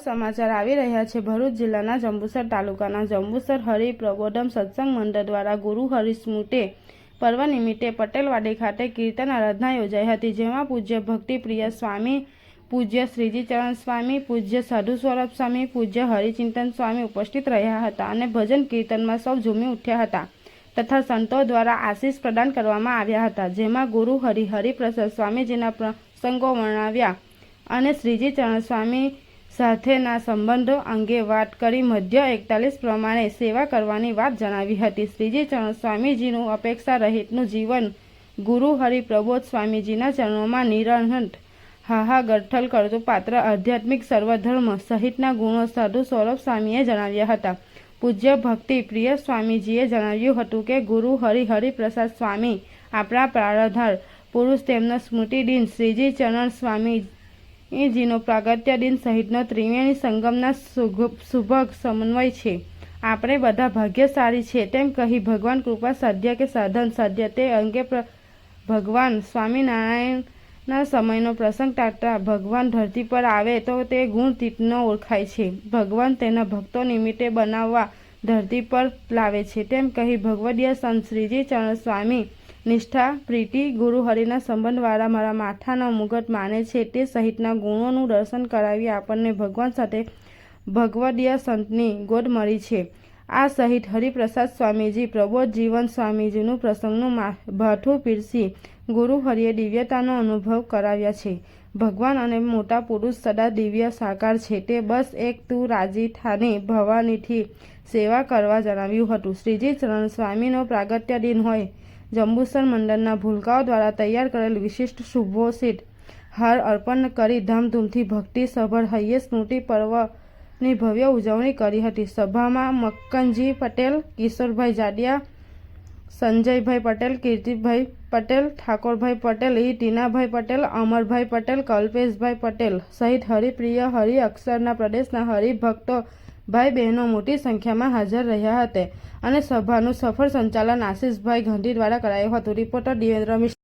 સમાચાર આવી રહ્યા છે. ભરૂચ જિલ્લાના જંબુસર તાલુકાના જંબુસર હરિ પ્રબોધમ સત્સંગ મંડળ દ્વારા ગુરુ હરિસ્મૃતે પર્વ નિમિત્તે પટેલવાડી ખાતે કીર્તન આરાધના યોજાઈ હતી, જેમાં પૂજ્ય ભક્તિપ્રિય સ્વામી, પૂજ્ય શ્રીજી ચરણ સ્વામી, પૂજ્ય સાધુ સ્વરૂપ સ્વામી, પૂજ્ય હરિચિંતન સ્વામી ઉપસ્થિત રહ્યા હતા અને ભજન કીર્તનમાં સૌ ઝૂમી ઉઠ્યા હતા તથા સંતો દ્વારા આશીષ પ્રદાન કરવામાં આવ્યા હતા, જેમાં ગુરુ હરિ હરિપ્રસાદ સ્વામીજીના પ્રસંગો વર્ણવ્યા અને શ્રીજી ચરણ સ્વામી સાથેના સંબંધો અંગે વાત કરી મધ્ય એકતાલીસ પ્રમાણે સેવા કરવાની વાત જણાવી હતી. શ્રીજી ચરણ સ્વામીજીનું અપેક્ષા રહિતનું જીવન ગુરુ હરિપ્રબોધ સ્વામીજીના ચરણોમાં નિરંત હાહા ગઠ્ઠલ કરતું પાત્ર આધ્યાત્મિક સર્વધર્મ સહિતના ગુણો સાધુ સૌરભ સ્વામીએ જણાવ્યા હતા. પૂજ્ય ભક્તિ પ્રિય સ્વામીજીએ જણાવ્યું હતું કે, ગુરુ હરિહરિપ્રસાદ સ્વામી આપણા પ્રારધાર પુરુષ તેમનો સ્મૃતિ દિન શ્રીજી ચરણ સ્વામી જીનો પ્રાગત્ય દિન સહિતનો ત્રિવેણી સંગમના સુગ- સુભગ સમન્વય છે. આપણે બધા ભાગ્યશાળી છે તેમ કહી ભગવાન કૃપા સાધ્ય કે સાધન સાધ્ય તે અંગે ભગવાન સ્વામિનારાયણના સમયનો પ્રસંગ ટાટા ભગવાન ધરતી પર આવે તો તે ગુણ તીતનો ઓળખાય છે. ભગવાન તેના ભક્તો નિમિત્તે બનાવવા ધરતી પર લાવે છે તેમ કહી ભગવદીય સંત શ્રીજી ચરણ સ્વામી નિષ્ઠા, પ્રીતિ, ગુરુ હરિના સંબંધવાળા મારા માથાનો મુગટ માને છે તે સહિતના ગુણોનું દર્શન કરાવી આપણને ભગવાન સાથે ભગવદીય સંતની ગોદ મળી છે. આ સહિત હરિપ્રસાદ સ્વામીજી, પ્રબોધ જીવન સ્વામીજીનું પ્રસંગનું મા- ભાથું પીરસી ગુરુ હરિએ દિવ્યતાનો અનુભવ કરાવ્યા છે. ભગવાન અને મોટા પુરુષ સદા દિવ્ય સાકાર છે. તે બસ એક તું રાજી થાને, ભવાનીથી સેવા કરવા જણાવ્યું હતું. શ્રીજી ચરણ સ્વામીનો પ્રાગત્ય દિન હોય જંબુસર મંડળના ભૂલકાઓ દ્વારા તૈયાર કરેલ વિશિષ્ટ શુભોષિત હાર અર્પણ કરી ધામધૂમથી ભક્તિ સભર હૈયે સ્મૃતિ પર્વની ભવ્ય ઉજવણી કરી હતી. સભામાં મક્કનજી પટેલ, કિશોરભાઈ જાડિયા, સંજયભાઈ પટેલ, કીર્તિભાઈ પટેલ, ઠાકોરભાઈ પટેલ, ઈ ટીનાભાઈ પટેલ, અમરભાઈ પટેલ, કલ્પેશભાઈ પટેલ સહિત હરિપ્રિય હરિ અક્ષરના પ્રદેશના હરિભક્તો ભાઈ બહેનો મોટી સંખ્યામાં હાજર રહ્યા હતા અને સભાનું સફળ સંચાલન આશીષભાઈ ઘંટી દ્વારા કરાયું હતું. રિપોર્ટર દિવેન્દ્ર મિશ્રા